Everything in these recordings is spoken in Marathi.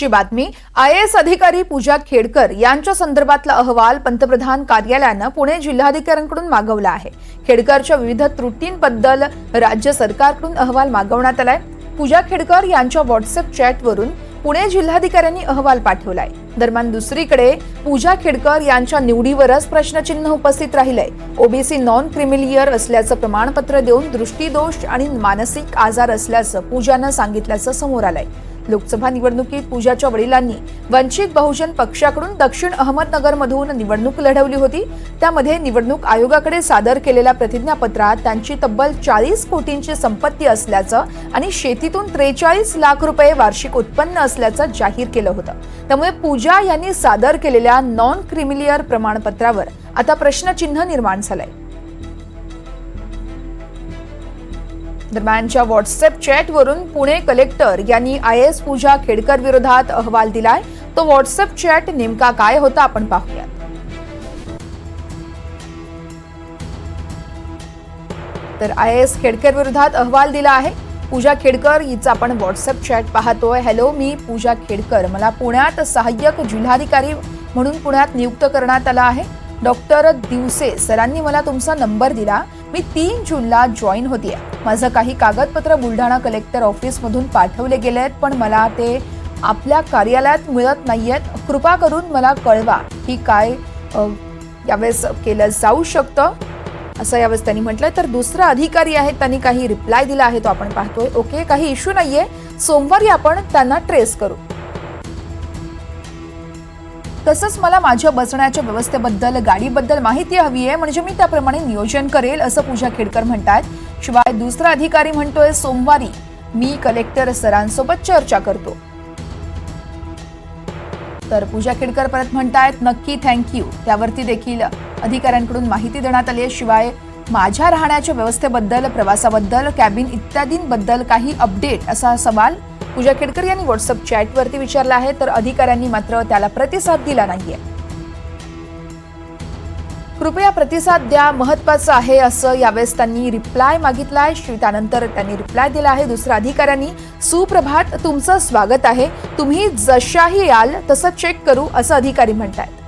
ची बातमी. आय एस अधिकारी पूजा खेडकर यांच्या संदर्भातला अहवाल पंतप्रधान कार्यालयानं पुणे जिल्हाधिकाऱ्यांकडून मागवला आहे. खेडकरच्या विविध त्रुटींबद्दल राज्य सरकारकडून अहवाल मागवण्यात आलाय. पूजा खेडकर यांच्या व्हॉट्सअप चॅटवरून पुणे जिल्हाधिकाऱ्यांनी अहवाल पाठवलाय. दरम्यान दुसरीकडे पूजा खेडकर यांच्या निवडीवरच प्रश्नचिन्ह उपस्थित राहिलंय. ओबीसी नॉन क्रिमिलियर असल्याचं प्रमाणपत्र देऊन दृष्टीदोष आणि मानसिक आजार असल्याचं पूजानं सांगितल्याचं समोर आलंय. लोकसभा निवडणुकीत पूजाच्या वडिलांनी वंचित बहुजन पक्षाकडून दक्षिण अहमदनगरमधून निवडणूक लढवली होती. त्यामध्ये निवडणूक आयोगाकडे सादर केलेल्या प्रतिज्ञापत्रात त्यांची तब्बल चाळीस कोटींची संपत्ती असल्याचं आणि शेतीतून त्रेचाळीस लाख रुपये वार्षिक उत्पन्न असल्याचं जाहीर केलं होतं. त्यामुळे पूजा यांनी सादर केलेल्या नॉन क्रिमिलियर प्रमाणपत्रावर आता प्रश्नचिन्ह निर्माण झालंय. दरम्यानच्या व्हॉट्सअप चॅटवरून पुणे कलेक्टर यांनी आय एस पूजा खेडकर विरोधात अहवाल दिलाय. तो व्हॉट्सअप चॅट नेमका काय होता आपण पाहूयात. तर आय एस खेडकर विरोधात अहवाल दिला आहे. पूजा खेडकर हिचा आपण व्हॉट्सअप चॅट पाहतोय. हॅलो मी पूजा खेडकर. मला पुण्यात सहाय्यक जिल्हाधिकारी म्हणून पुण्यात नियुक्त करण्यात आला आहे. डॉक्टर दिवसे सरांनी मला तुमचा नंबर दिला. मी तीन जूनला जॉईन होते माझं काही कागदपत्र बुलढाणा कलेक्टर ऑफिसमधून पाठवले गेले आहेत पण मला ते आपल्या कार्यालयात मिळत नाहीयेत. कृपा करून मला कळवा की काय यावेळेस केलं जाऊ शकतं असं यावेळेस त्यांनी म्हटलंय. तर दुसरा अधिकारी आहेत त्यांनी काही रिप्लाय दिला आहे तो आपण पाहतोय. ओके काही इश्यू नाहीये. सोमवारी आपण त्यांना ट्रेस करू. तसंच मला माझ्या बसण्याच्या व्यवस्थेबद्दल गाडीबद्दल माहिती हवी आहे. म्हणजे मी त्याप्रमाणे नियोजन करेल असं पूजा खेडकर म्हणतात. शिवाय दुसरा अधिकारी म्हणतोय सोमवारी मी कलेक्टर सरांसोबत चर्चा करतो. तर पूजा खेडकर परत म्हणतायत नक्की थँक्यू त्यावरती देखील अधिकाऱ्यांकडून माहिती देण्यात आली आहे. शिवाय माझ्या राहण्याच्या व्यवस्थेबद्दल प्रवासाबद्दल कॅबिन इत्यादींबद्दल काही अपडेट असा सवाल पूजा खेडकर यांनी व्हॉट्सअप चॅटवरती विचारला आहे तर अधिकाऱ्यांनी मात्र त्याला प्रतिसाद दिला नाहीये. कृपया प्रतिसाद द्या महत्वाचं आहे असं यावेळेस त्यांनी रिप्लाय मागितला आहे श्री त्यानंतर त्यांनी रिप्लाय दिला आहे. दुसऱ्या अधिकाऱ्यांनी सुप्रभात तुमचं स्वागत आहे. तुम्ही जशाही याल तसं चेक करू असं अधिकारी म्हणतायत.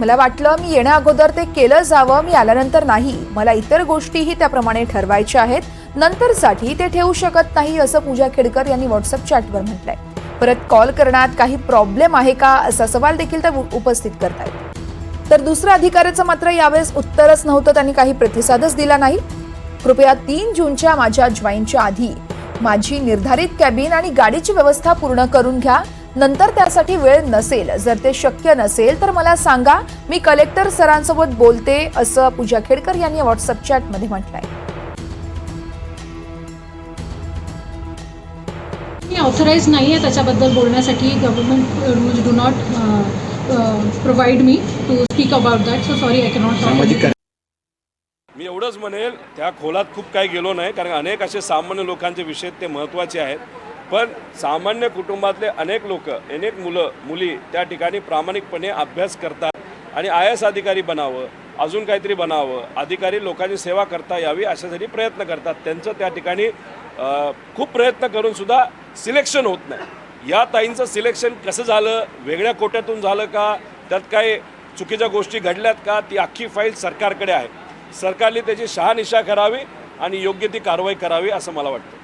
मला वाटलं मी येण्या अगोदर ते केलं जावं मी आल्यानंतर नाही. मला इतर गोष्टीही त्याप्रमाणे ठरवायच्या आहेत. नंतरसाठी ते ठेवू शकत नाही असं पूजा खेडकर यांनी व्हॉट्सअप चॅटवर म्हटलंय. परत कॉल करण्यात काही प्रॉब्लेम आहे का असा सवाल देखील ते उपस्थित करतायत. तर दुसऱ्या अधिकाऱ्याचं मात्र यावेळेस उत्तरच नव्हतं त्यांनी काही प्रतिसादच दिला नाही. कृपया तीन जूनच्या माझ्या जॉईनच्या आधी माझी निर्धारित कॅबिन आणि गाडीची व्यवस्था पूर्ण करून घ्या. नंतर त्यासाठी वेळ नसेल जर ते शक्य नसेल तर मला सांगा. मी कलेक्टर सरांसोबत बोलते असं पूजा खेडकर यांनी व्हॉट्सअप चॅटमध्ये म्हटलंय. मी ऑथराईज नाही आहे त्याच्याबद्दल बोलण्यासाठी. Government rules do not provide me to speak about that so sorry I cannot मी एवढंच म्हणेल त्या खोलात खूप काही गेलो नाही कारण अनेक असे सामान्य लोकांचे विषय ते महत्त्वाचे आहेत. पण सामान्य कुटुंबातले अनेक लोक अनेक मुलं मुली त्या ठिकाणी प्रामाणिकपणे अभ्यास करतात आणि आय एस अधिकारी बनावं अजून काहीतरी बनावं अधिकारी लोकांची सेवा करता यावी अशासाठी प्रयत्न करतात. त्यांचं त्या ठिकाणी खूप प्रयत्न करून सुद्धा सिलेक्शन होत नाही. या ताईंचं सिलेक्शन कसं झालं? वेगळ्या कोट्यातून झालं का? त्यात काही चुकीच्या गोष्टी घडल्यात का? ती अख्खी फाईल सरकारकडे आहे. सरकारने त्याची शहानिशा करावी आणि योग्य ती कारवाई करावी असं मला वाटतं.